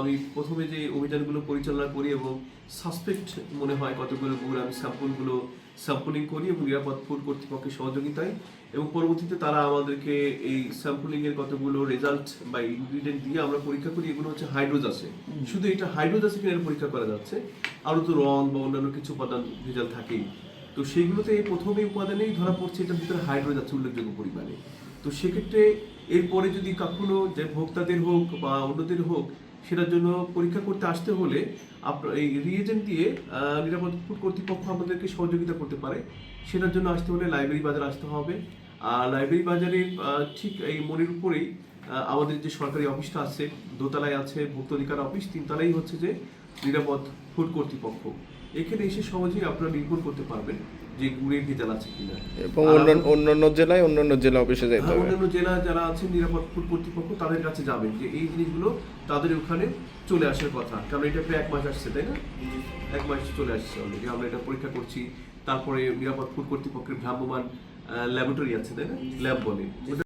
আমি প্রথমে যে অভিযানগুলো পরিচালনা করি এবং সাসপেক্ট মনে হয় কতগুলো গুড় আমি স্যাম্পলগুলো স্যাম্পলিং করি এবং নিরাপদ ফুড কর্তৃপক্ষের সহযোগিতায় এবং পরবর্তীতে তারা আমাদেরকে এই স্যাম্পলিং এর কতগুলো রেজাল্ট বা ইনগ্রিডিয়েন্ট দিয়ে আমরা পরীক্ষা করি। এগুলো হচ্ছে হাইড্রোজ আছে শুধু এটা হাইড্রোজ আছে কিনা পরীক্ষা করা যাচ্ছে। আরও তো রং বা অন্যান্য কিছু উপাদান ভেজাল থাকেই। তো সেইগুলোতে এই প্রথমে উপাদানেই ধরা পড়ছে এটার ভিতরে হাইড্রোজ আছে উল্লেখযোগ্য পরিমাণে। তো সেক্ষেত্রে এরপরে যদি কখনো যে ভোক্তাদের হোক বা অন্যদের হোক সেটার জন্য পরীক্ষা করতে আসতে হলে আপনার এই রিয়েজেন্ট দিয়ে নিরাপদ ফুড কর্তৃপক্ষ আমাদেরকে সহযোগিতা করতে পারে। সেটার জন্য আসতে হলে লাইব্রেরি বাজার আসতে হবে। আর লাইব্রেরি বাজারের ঠিক এই মনের উপরেই আমাদের যে সরকারি অফিসটা আছে, দোতলায় আছে ভুক্ত অধিকার অফিস তিনতলাই হচ্ছে যে নিরাপদ ফুড কর্তৃপক্ষ। এখানে এসে সহজেই আপনারা নির্ভর করতে পারবেন যে গুড়ের ভেজাল আছে কিনা। এবং অন্যান্য জেলায় অন্যান্য জেলা অফিসে যেতে হ্যাঁ, হবে। অন্যান্য জেলা যারা আছে নিরাপদ ফুড কর্তৃপক্ষ তাদের কাছে যাবেন যে এই জিনিসগুলো তাদের ওখানে চলে আসার কথা। কারণ এটা প্রায় এক মাস আসছে তাই না? এক মাস চলে আসছে অলরেডি আমরা এটা পরীক্ষা করছি। তারপরে নিরাপদ ফুড কর্তৃপক্ষের ভ্রাম্যমান ল্যাবরেটরি আছে তাই না? ল্যাব বলে।